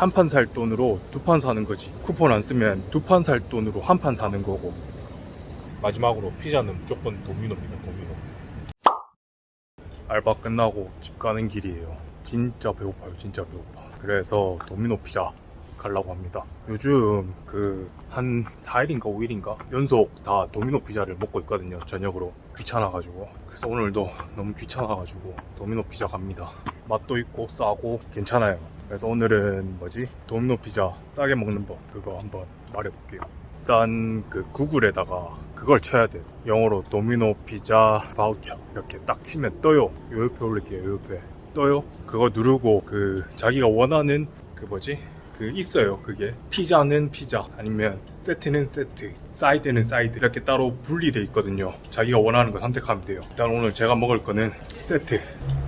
한 판 살 돈으로 두 판 사는 거지. 쿠폰 안 쓰면 두 판 살 돈으로 한 판 사는 거고. 마지막으로 피자는 무조건 도미노입니다. 도미노. 알바 끝나고 집 가는 길이에요. 진짜 배고파요. 진짜 배고파. 그래서 도미노 피자 가려고 합니다. 요즘 그 한 4일인가 5일인가 연속 다 도미노 피자를 먹고 있거든요. 저녁으로 귀찮아가지고. 그래서 오늘도 너무 귀찮아가지고 도미노 피자 갑니다. 맛도 있고 싸고 괜찮아요. 그래서 오늘은 뭐지? 도미노 피자 싸게 먹는 법 그거 한번 말해볼게요. 일단 그 구글에다가 그걸 쳐야 돼요. 영어로 도미노 피자 바우처 이렇게 딱 치면 떠요. 요 옆에 올릴게요. 요 옆에 떠요. 그거 누르고 그 자기가 원하는 그 뭐지? 그 있어요. 그게 피자는 피자 아니면 세트는 세트, 사이드는 사이드 이렇게 따로 분리돼 있거든요. 자기가 원하는 거 선택하면 돼요. 일단 오늘 제가 먹을 거는 세트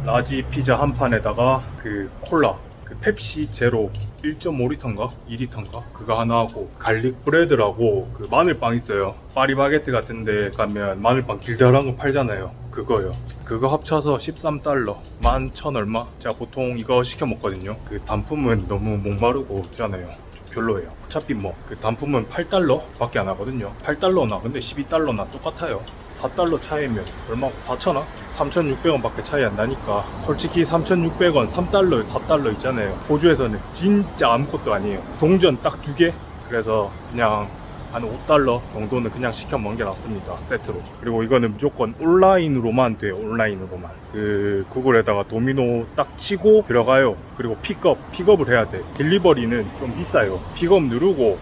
라지 피자 한 판에다가 그 콜라 그 펩시 제로 1.5리터인가? 2리터인가? 그거 하나 하고 갈릭 브레드라고 그 마늘빵 있어요. 파리바게트 같은데 가면 마늘빵 길다란 거 팔잖아요. 그거요. 그거 합쳐서 13달러. 11,000 얼마? 제가 보통 이거 시켜 먹거든요. 그 단품은 너무 목마르고 있잖아요. 좀 별로예요. 어차피 뭐 그 단품은 8달러 밖에 안 하거든요. 8달러나 근데 12달러나 똑같아요. 4달러 차이면 얼마? 4천원? 3,600원 밖에 차이 안 나니까. 솔직히 3,600원 3달러 4달러 있잖아요. 호주에서는 진짜 아무것도 아니에요. 동전 딱 두 개? 그래서 그냥 한 5달러 정도는 그냥 시켜 낫습니다 세트로. 그리고 이거는 무조건 온라인으로만 돼요 온라인으로만. 그 구글에다가 도미노 딱 치고 들어가요. 그리고 픽업 픽업을 해야 돼. 딜리버리는 좀 비싸요. 픽업 누르고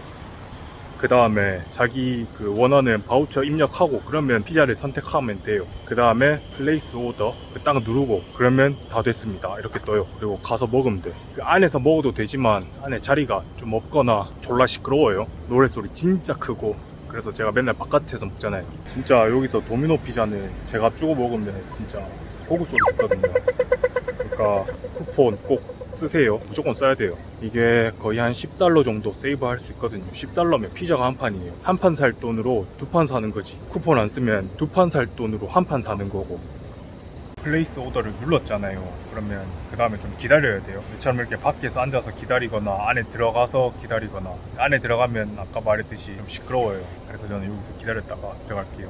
그 다음에 자기 그 원하는 바우처 입력하고 그러면 피자를 선택하면 돼요. 그 다음에 플레이스 오더 그 딱 누르고 그러면 다 됐습니다. 이렇게 떠요. 그리고 가서 먹으면 돼. 그 안에서 먹어도 되지만 안에 자리가 좀 없거나 졸라 시끄러워요. 노래소리 진짜 크고 그래서 제가 맨날 바깥에서 먹잖아요. 진짜 여기서 도미노 피자는 제가 주고 먹으면 진짜 호구 소리 듣거든요. 그러니까 쿠폰 꼭 쓰세요. 무조건 써야 돼요. 이게 거의 한 10달러 정도 세이브 할 수 있거든요. 10달러면 피자가 한 판이에요. 한 판 살 돈으로 두 판 사는 거지. 쿠폰 안 쓰면 두 판 살 돈으로 한 판 사는 거고. 플레이스 오더를 눌렀잖아요. 그러면 그 다음에 좀 기다려야 돼요. 이처럼 이렇게 밖에서 앉아서 기다리거나 안에 들어가서 기다리거나 안에 들어가면 아까 말했듯이 좀 시끄러워요. 그래서 저는 여기서 기다렸다가 들어갈게요.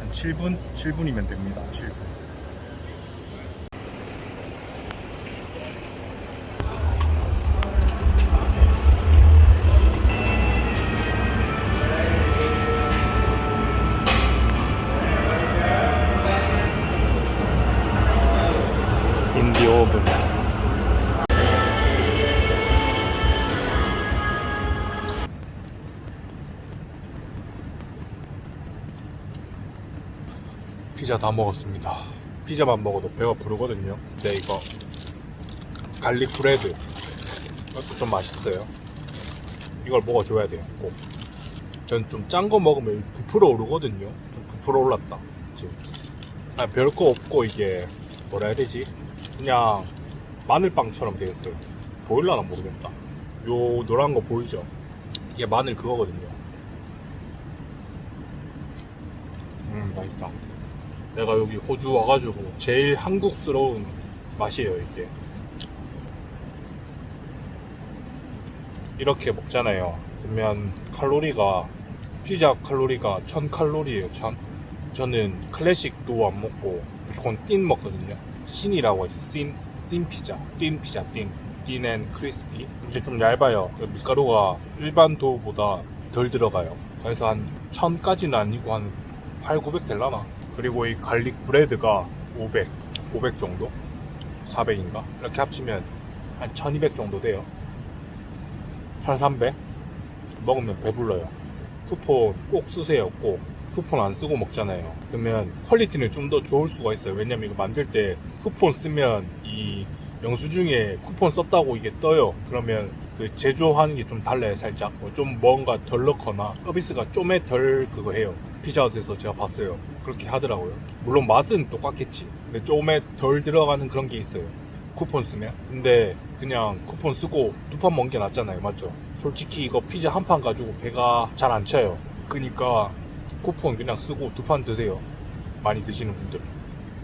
한 7분? 7분이면 됩니다. 7분. 피자 다 먹었습니다 피자만 먹어도 배가 부르거든요 근데 이거 갈릭 브레드 이것도 좀 맛있어요 이걸 먹어줘야 돼요 꼭 전 좀 짠 거 먹으면 부풀어 오르거든요 좀 부풀어 올랐다 지금 아, 별거 없고 이게 뭐라 해야 되지 그냥 마늘빵처럼 되겠어요. 보일라나 모르겠다. 요 노란 거 보이죠? 이게 마늘 그거거든요. 음, 맛있다. 내가 여기 호주 와가지고 제일 한국스러운 맛이에요, 이게. 이렇게 먹잖아요. 그러면 칼로리가, 피자 칼로리가 1000칼로리예요, 1000. 저는 클래식도 안 먹고 무조건 띵 먹거든요. 신이라고 하지 씬, 씬 피자 띵 피자 띵 띵앤 크리스피 이게 좀 얇아요 밀가루가 일반 도우보다 덜 들어가요 그래서 한 1000까지는 아니고 한 8, 900 될라나 그리고 이 갈릭 브레드가 500 500 정도 400인가 이렇게 합치면 한 1200 정도 돼요 1300 먹으면 배불러요 쿠폰 꼭 쓰세요 꼭 쿠폰 안 쓰고 먹잖아요. 그러면 퀄리티는 좀 더 좋을 수가 있어요. 왜냐면 이거 만들 때 쿠폰 쓰면 이 영수증에 쿠폰 썼다고 이게 떠요. 그러면 그 제조하는 게 좀 달라요, 살짝. 뭐 좀 뭔가 덜 넣거나 서비스가 좀에 덜 그거 해요. 피자헛에서 제가 봤어요. 그렇게 하더라고요. 물론 맛은 똑같겠지. 근데 좀에 덜 들어가는 그런 게 있어요. 쿠폰 쓰면. 근데 그냥 쿠폰 쓰고 두 판 먹는 게 낫잖아요. 맞죠? 솔직히 이거 피자 한 판 가지고 배가 잘 안 차요. 그니까 쿠폰 그냥 쓰고 두 판 드세요. 많이 드시는 분들.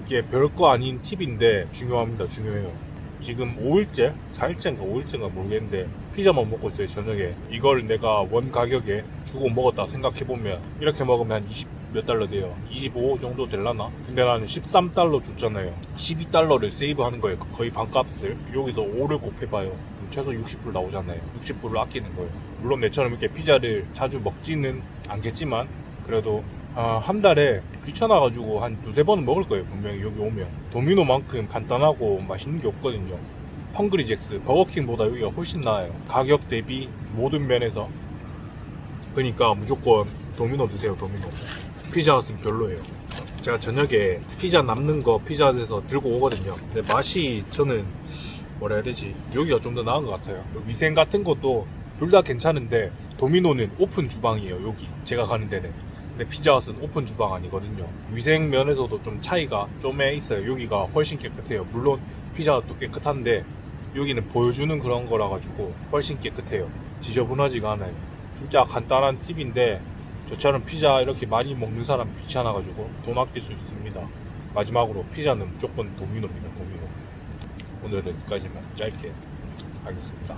이게 별거 아닌 팁인데 중요합니다. 중요해요. 지금 5일째? 4일째인가 5일째인가 모르겠는데 피자만 먹고 있어요 저녁에. 이걸 내가 원 가격에 주고 먹었다 생각해보면 이렇게 먹으면 한 20 몇 달러 돼요. 25 정도 될라나? 근데 나는 13달러 줬잖아요. 12달러를 세이브하는 거예요 거의 반값을. 여기서 5를 곱해봐요. 최소 60불 나오잖아요. 60불을 아끼는 거예요. 물론 내처럼 이렇게 피자를 자주 먹지는 않겠지만 그래도 아, 한 달에 귀찮아가지고 한 두세 번은 먹을 거예요 분명히 여기 오면. 도미노만큼 간단하고 맛있는 게 없거든요. 헝그리잭스 버거킹보다 여기가 훨씬 나아요. 가격 대비 모든 면에서. 그러니까 무조건 도미노 드세요 도미노. 피자헛은 별로예요. 제가 저녁에 피자 남는 거 피자헛에서 들고 오거든요. 근데 맛이 저는 뭐라 해야 되지? 여기가 좀 더 나은 것 같아요. 위생 같은 것도 둘 다 괜찮은데 도미노는 오픈 주방이에요 여기. 제가 가는 데는 근데 피자헛은 오픈 주방 아니거든요. 위생 면에서도 좀 차이가 좀에 있어요. 여기가 훨씬 깨끗해요. 물론 피자헛도 깨끗한데 여기는 보여주는 그런 거라 가지고 훨씬 깨끗해요. 지저분하지가 않아요. 진짜 간단한 팁인데 저처럼 피자 이렇게 많이 먹는 사람 귀찮아 가지고 돈 아낄 수 있습니다. 마지막으로 피자는 무조건 도미노입니다. 도미노. 오늘은 여기까지만. 짧게 하겠습니다